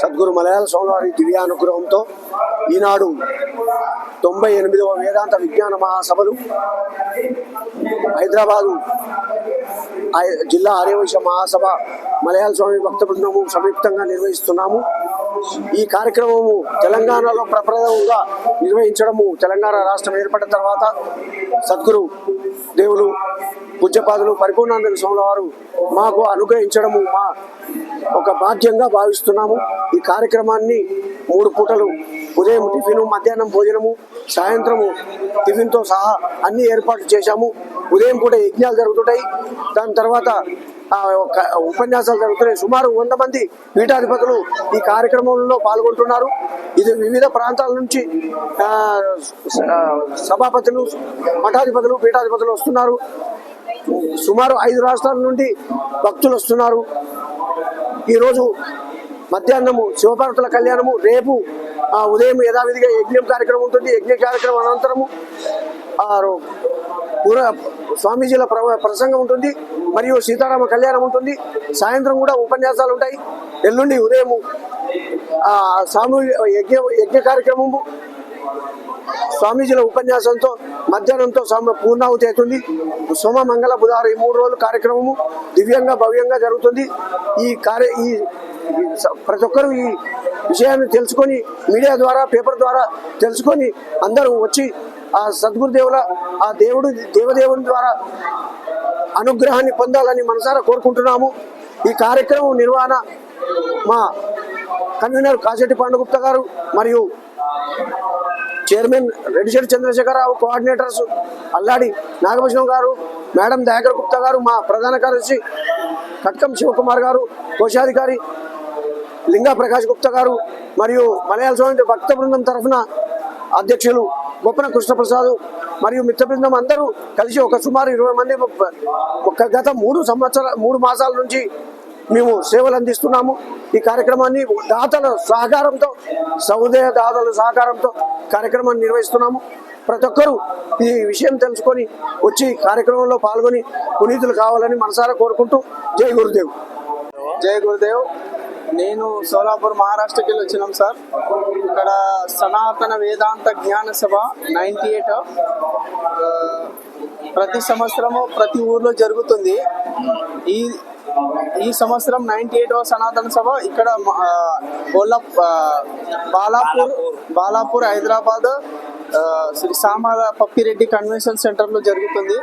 సద్గురు మలయాళ స్వామివారి దివ్యానుగ్రహంతో ఈనాడు తొంభై ఎనిమిదవ వేదాంత విజ్ఞాన మహాసభలు హైదరాబాదు జిల్లా ఆర్యవైశ్య మహాసభ మలయాళ స్వామి భక్త బృందము సంయుక్తంగా నిర్వహిస్తున్నాము. ఈ కార్యక్రమము తెలంగాణలో ప్రప్రథమంగా నిర్వహించడము తెలంగాణ రాష్ట్రం ఏర్పడిన తర్వాత సద్గురు దేవులు పూజ్యపాదులు పరిపూర్ణానంద స్వామి వారు మాకు అనుగ్రహించడము మా ఒక భాగ్యంగా భావిస్తున్నాము. ఈ కార్యక్రమాన్ని మూడు పూటలు ఉదయం టిఫిన్ మధ్యాహ్నం భోజనము సాయంత్రము టిఫిన్తో సహా అన్ని ఏర్పాట్లు చేశాము. ఉదయం పూట యజ్ఞాలు జరుగుతుంటాయి. దాని తర్వాత ఉపన్యాసాలు జరుగుతున్నాయి. సుమారు వంద మంది పీఠాధిపతులు ఈ కార్యక్రమంలో పాల్గొంటున్నారు. ఇది వివిధ ప్రాంతాల నుంచి సభాపతులు మఠాధిపతులు పీఠాధిపతులు వస్తున్నారు. సుమారు ఐదు రాష్ట్రాల నుండి భక్తులు వస్తున్నారు. ఈరోజు మధ్యాహ్నము శివపార్వతుల కళ్యాణము రేపు ఆ, ఉదయం యథావిధిగా యజ్ఞం కార్యక్రమం ఉంటుంది. యజ్ఞ కార్యక్రమం అనంతరము ఆ, స్వామీజీల ప్ర- ప్రసంగం ఉంటుంది. మరియు సీతారామ కళ్యాణం ఉంటుంది. సాయంత్రం కూడా ఉపన్యాసాలు ఉంటాయి. ఎల్లుండి ఉదయము ఆ, యజ్ఞ యజ్ఞ కార్యక్రమము స్వామీజీల ఉపన్యాసంతో మధ్యాహ్నంతో పూర్ణాహుతి అవుతుంది. సోమ మంగళ బుధవారం ఈ మూడు రోజుల కార్యక్రమము దివ్యంగా భవ్యంగా జరుగుతుంది. ఈ కార్య ఈ ప్రతి ఒక్కరూ ఈ విషయాన్ని తెలుసుకొని మీడియా ద్వారా పేపర్ ద్వారా తెలుసుకొని అందరూ వచ్చి ఆ సద్గురుదేవుల ఆ దేవుడు దేవదేవుని ద్వారా అనుగ్రహాన్ని పొందాలని మనసారా కోరుకుంటున్నాము. ఈ కార్యక్రమం నిర్వహణ మా కన్వీనర్ కాశెట్టి పాండగుప్త గారు మరియు చైర్మన్ రెడ్డిశెట్టి చంద్రశేఖరరావు కోఆర్డినేటర్స్ అల్లాడి నాగభూషణం గారు మేడం దయాకర్ గుప్తా గారు మా ప్రధాన కార్యదర్శి కట్కం శివకుమార్ గారు కోశాధికారి లింగా ప్రకాష్ గుప్తా గారు మరియు మలయాళ స్వామి భక్త బృందం తరఫున అధ్యక్షులు గొప్పన కృష్ణప్రసాద్ మరియు మిత్ర బృందం అందరూ కలిసి ఒక సుమారు ఇరవై మంది ఒక గత మూడు సంవత్సరాల మూడు మాసాల నుంచి మేము సేవలు అందిస్తున్నాము. ఈ కార్యక్రమాన్ని దాతల సహకారంతో సౌదయ దాతల సహకారంతో కార్యక్రమాన్ని నిర్వహిస్తున్నాము. ప్రతి ఒక్కరూ ఈ విషయం తెలుసుకొని వచ్చి కార్యక్రమంలో పాల్గొని పునీతులు కావాలని మనసారా కోరుకుంటూ జై గురుదేవ్. జై గురుదేవ్. నేను సోలాపూర్ మహారాష్ట్రకి వెళ్ళి వచ్చినాం సార్. ఇక్కడ సనాతన వేదాంత జ్ఞాన సభ నైంటీ ఎయిట్. ప్రతి సంవత్సరము ప్రతి ఊర్లో జరుగుతుంది. ఈ ఈ సంవత్సరం నైంటీ ఎయిట్ సనాతన సభ ఇక్కడ ఆ, బాలాపూర్ బాలాపూర్ హైదరాబాద్ శ్రీ సామాల పప్పిరెడ్డి కన్వెన్షన్ సెంటర్లో జరుగుతుంది.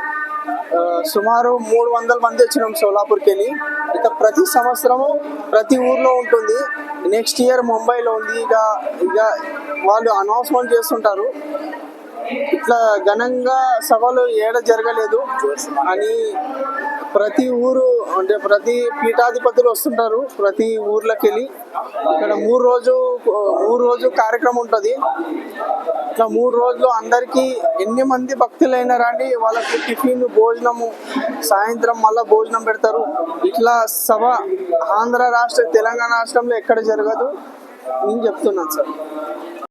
సుమారు మూడు వందల మంది వచ్చినాం సోలాపూర్కి వెళ్ళి. ఇక ప్రతి సంవత్సరము ప్రతి ఊర్లో ఉంటుంది. నెక్స్ట్ ఇయర్ ముంబైలో ఉంది. ఇక ఇక వాళ్ళు అనౌన్స్మెంట్ చేస్తుంటారు. ఇట్లా ఘనంగా సభలు ఏడ జరగలేదు. అని ప్రతి ఊరు అంటే ప్రతి పీఠాధిపతులు వస్తుంటారు. ప్రతి ఊర్లోకి వెళ్ళి ఇక్కడ మూడు రోజు మూడు రోజు కార్యక్రమం ఉంటుంది. ఇట్లా మూడు రోజులు అందరికీ ఎన్ని మంది భక్తులైనా రండి. వాళ్ళకి టిఫిన్ భోజనము సాయంత్రం మళ్ళీ భోజనం పెడతారు. ఇట్లా సభ ఆంధ్ర రాష్ట్ర తెలంగాణ రాష్ట్రంలో ఎక్కడ జరగదు. నేను చెప్తున్నాను సార్.